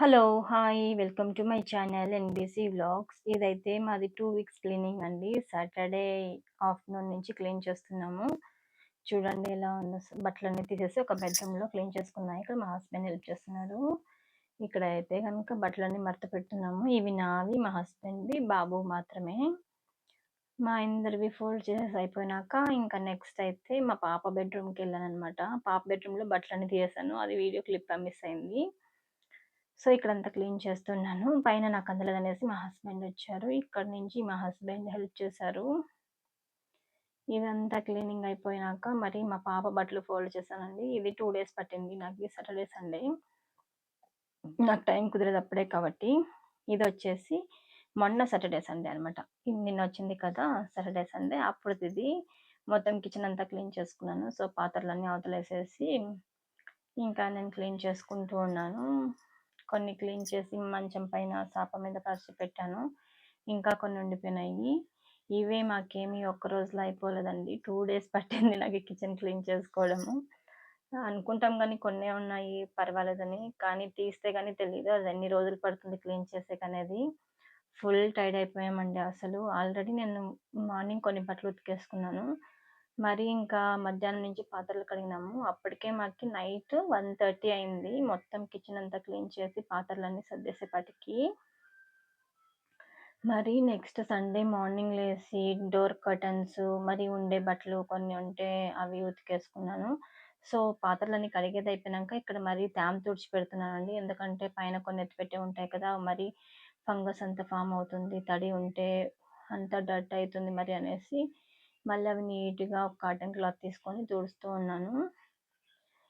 Hello! Hi! Welcome to my channel NBC vlogs. ఇదైతే మాది two weeks cleaning అండి. Saturday afternoon నుంచి clean చేస్తున్నాము. చూడండి ఎలా ఉందో బట్టలన్నీ తీసేసి ఒక బెడ్‌రూమ్‌లో క్లీన్ చేసుకున్నాయి ఇక్కడ మా హస్బెండ్ హెల్ప్ చేస్తున్నారు. ఇక్కడ అయితే కనుక బట్టలన్నీ మడత పెడుతున్నాము. ఇవి నావి, మా హస్బెండ్‌వి, బాబు మాత్రమే. మా ఇందరివి ఫోల్డ్ చేసేసి అయిపోయినాక ఇంకా నెక్స్ట్ అయితే మా పాప బెడ్రూమ్కి వెళ్ళాను అనమాట పాప బెడ్‌రూమ్‌లో బట్టలన్నీ తీసేసాను. అది వీడియో క్లిప్ మిస్ అయింది. సో, ఇక్కడంతా క్లీన్ చేస్తున్నాను. పైన నాకు అందలేదు అనేసి మా హస్బెండ్ వచ్చారు. ఇక్కడ నుంచి మా హస్బెండ్ హెల్ప్ చేశారు. ఇదంతా క్లీనింగ్ అయిపోయినాక మరి మా పాప బట్టలు ఫోల్డ్ చేశానండి. ఇది టూ డేస్ పట్టింది నాకు సాటర్‌డే, సండే. నాకు టైం కుదిరేది అప్పుడే కాబట్టి. ఇది వచ్చేసి మొన్న సాటర్‌డే, సండే అనమాట. నిన్న వచ్చింది కదా! సాటర్‌డే, సండే అప్పుడు ఇది మొత్తం కిచెన్ అంతా క్లీన్ చేసుకున్నాను. సో, పాత్రలన్నీ అవతలేసేసి ఇంకా నేను క్లీన్ చేసుకుంటూ ఉన్నాను. కొన్ని క్లీన్ చేసి మంచం పైన సాప మీద పరిచి పెట్టాను. ఇంకా కొన్ని ఉండిపోయినాయి. ఇవే మాకేమి ఒక్క రోజులో అయిపోలేదండి. టూ డేస్ పట్టింది నాకు కిచెన్ క్లీన్ చేసుకోవడము. అనుకుంటాం కానీ కొన్నే ఉన్నాయి పర్వాలేదని. కానీ తీస్తే కానీ తెలియదు అది ఎన్ని రోజులు పడుతుంది క్లీన్ చేసేకనేది. ఫుల్ టైర్డ్ అయిపోయామండి అసలు. ఆల్రెడీ నేను మార్నింగ్ కొన్ని బట్టలు ఉతికేసుకున్నాను. మరి ఇంకా మధ్యాహ్నం నుంచి పాత్రలు కడిగినాము. అప్పటికే మాకు నైట్ 1:30 అయింది. మొత్తం కిచెన్ అంతా క్లీన్ చేసి పాత్రలన్నీ సర్దేసేపటికి మరి నెక్స్ట్ సండే మార్నింగ్ లేసి డోర్ కర్టన్స్ మరి ఉండే బట్టలు కొన్ని ఉంటే అవి ఉతికేసుకున్నాను. సో, పాత్రలన్నీ కడిగేది అయిపోయినాక ఇక్కడ మరి తేమ తుడిచి పెడుతున్నానండి. ఎందుకంటే పైన కొన్ని ఎత్తిపెట్టే ఉంటాయి కదా! మరి ఫంగస్ అంతా ఫామ్ అవుతుంది. తడి ఉంటే అంతా డర్ట్ అవుతుంది మరి అనేసి మళ్ళీ అవి నీట్‌గా ఒక కాటన్ క్లాత్ తీసుకొని తుడుస్తూ ఉన్నాను.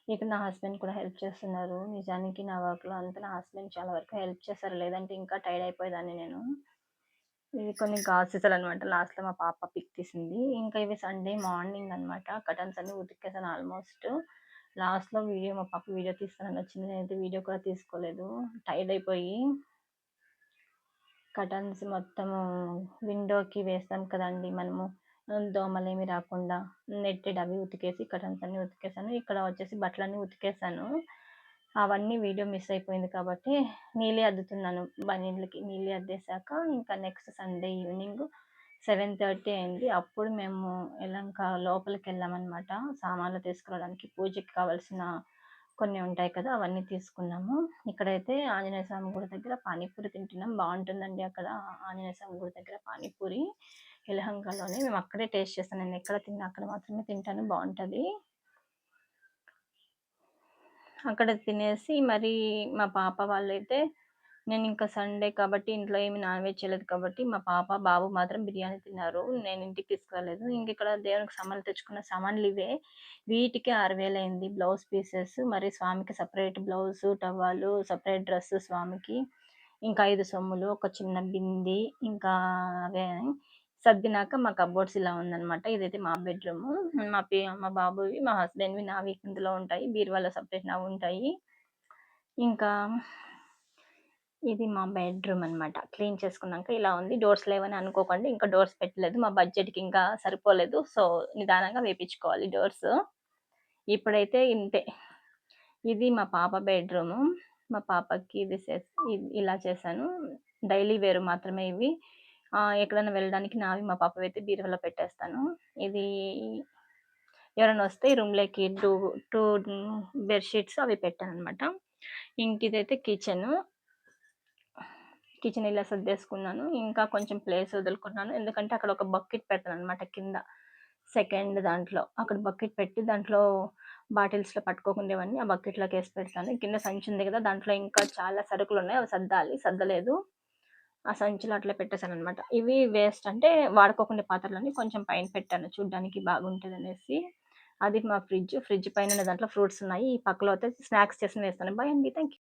ఇక్కడ నా హస్బెండ్ కూడా హెల్ప్ చేస్తున్నారు. నిజానికి నా వర్క్‌లో అంతా నా హస్బెండ్ చాలా వరకు హెల్ప్ చేస్తారు లేదంటే ఇంకా టైర్డ్ అయిపోయేదాన్ని నేను. ఇవి కొన్ని గాజు అనమాట లాస్ట్‌లో మా పాప పిక్ తీసింది. ఇంకా ఇవి సండే మార్నింగ్ అనమాట. కటన్స్ అన్ని ఉతికేసాను ఆల్మోస్ట్. లాస్ట్‌లో వీడియో మా పాప వీడియో తీస్తానని వచ్చింది. నేనైతే వీడియో కూడా తీసుకోలేదు. టైర్డ్ అయిపోయి కటన్స్ మొత్తము విండోకి వేస్తాం కదండీ మనము దోమలేమి రాకుండా నెట్టెడ్ అవి ఉతికేసి ఇక్కడ అంతా ఉతికేసాను. ఇక్కడ వచ్చేసి బట్టలన్నీ ఉతికేసాను. అవన్నీ వీడియో మిస్ అయిపోయింది కాబట్టి నీళ్ళే అద్దుతున్నాను బనీళ్ళకి నీళ్ళే అద్దేశాక ఇంకా నెక్స్ట్ సండే ఈవినింగ్ 7:30 అయింది. అప్పుడు మేము ఎలంక లోపలికి వెళ్ళామన్నమాట సామాన్లు తీసుకురావడానికి పూజకి కావాల్సిన కొన్ని ఉంటాయి కదా! అవన్నీ తీసుకున్నాము. ఇక్కడైతే ఆంజనేయ స్వామి గుడి దగ్గర పానీపూరి తింటున్నాం. బాగుంటుందండి అక్కడ ఆంజనేయ స్వామి గుడి దగ్గర పానీపూరి. యలహంకలోనే మేము అక్కడే టేస్ట్ చేస్తాను. నేను ఎక్కడ తిన్నా అక్కడ మాత్రమే తింటాను. బాగుంటుంది అక్కడ తినేసి మరి మా పాప వాళ్ళైతే నేను ఇంకా సండే కాబట్టి ఇంట్లో ఏమి నాన్ వెజ్ చేయలేదు కాబట్టి మా పాప, బాబు మాత్రం బిర్యానీ తిన్నారు. నేను ఇంటికి తీసుకురాలేదు. ఇంక ఇక్కడ దేవునికి సామాన్లు తెచ్చుకున్న సామాన్లు ఇవే. వీటికి 6000 అయింది. బ్లౌజ్ పీసెస్ మరి స్వామికి సపరేట్ బ్లౌజు, టవాలు సపరేట్ డ్రెస్ స్వామికి. ఇంకా ఐదు సొమ్ములు, ఒక చిన్న బింది ఇంకా అవే సర్దినాక మా కబోర్డ్స్ ఇలా ఉందనమాట. ఇదైతే మా బెడ్రూమ్ మా పి మా బాబువి, మా హస్బెండ్‌వి, నావి ఇందులో ఉంటాయి. బీరువాలో సపరేట్ నావి ఉంటాయి ఇంకా ఇది మా బెడ్‌రూమ్ అనమాట. క్లీన్ చేసుకున్నాక ఇలా ఉంది. డోర్స్ లేవని అనుకోకండి. ఇంకా డోర్స్ పెట్టలేదు. మా బడ్జెట్‌కి ఇంకా సరిపోలేదు. సో, నిదానంగా వేపించుకోవాలి డోర్స్. ఇప్పుడైతే ఇంతే. ఇది మా పాప బెడ్‌రూము. మా పాపకి ఇది ఇలా చేశాను. డైలీ వేరు మాత్రమే ఇవి. ఎక్కడైనా వెళ్ళడానికి నావి, మా పాప అయితే బీరువాలో పెట్టేస్తాను. ఇది ఎవరైనా వస్తే ఈ రూమ్‌లోకి టూ టూ బెడ్షీట్స్ అవి పెట్టాను అనమాట ఇంక ఇదైతే కిచెన్ కిచెన్ ఇలా సర్దేసుకున్నాను. ఇంకా కొంచెం ప్లేస్ వదులుకున్నాను. ఎందుకంటే అక్కడ ఒక బకెట్ పెడతాననమాట కింద. సెకండ్ దాంట్లో. అక్కడ బకెట్ పెట్టి దాంట్లో బాటిల్స్‌లో పట్టుకోకుండేవన్నీ ఆ బకెట్‌లోకి వేసి పెడతాను. కింద సంచి ఉంది కదా! దాంట్లో ఇంకా చాలా సరుకులు ఉన్నాయి అవి సర్దాలి. సర్దలేదు. ఆ సంచిలో పెట్టేశాను అనమాట ఇవి వేస్ట్ అంటే వాడుకోకుండా పాత్రలని కొంచెం పైన పెట్టాను చూడ్డానికి బాగుంటదనేసి. అది మా ఫ్రిడ్జ్. ఫ్రిడ్జ్ పైన దాంట్లో ఫ్రూట్స్ ఉన్నాయి. ఈ పక్కలో అయితే స్నాక్స్ చేసి వేస్తాను. బాయ్ అండి. Thank you.